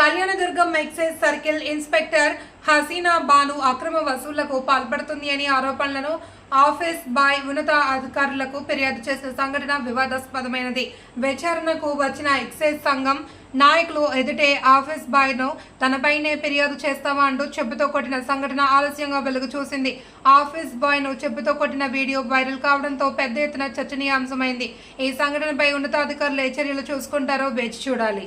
Kalyandurg excise circle inspector Haseena Banu అక్రమ వసూళ్ళకు పాల్పడుతుంది అని ఆరోపణలను ఆఫీస్ బాయ్ ఉన్నత అధికారులకు ఫిర్యాదు చేసిన సంఘటన వివాదాస్పదమైనది. విచారణకు వచ్చిన ఎక్సైజ్ సంఘం నాయకులు ఎదుటే ఆఫీస్ బాయ్ను తనపైనే ఫిర్యాదు చేస్తావా అంటూ చెప్పుతో కొట్టిన సంఘటన ఆలస్యంగా వెలుగు చూసింది. ఆఫీస్ బాయ్ను చెప్పుతో కొట్టిన వీడియో వైరల్ కావడంతో పెద్ద ఎత్తున చర్చనీయాంశమైంది. ఈ సంఘటనపై ఉన్నతాధికారులు ఏ చర్యలు చూసుకుంటారో వేచి చూడాలి.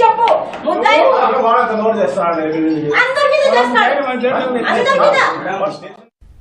చెప్పు. ముద్దాయి అందరి మీద చేస్తాడు. అందరి మీద.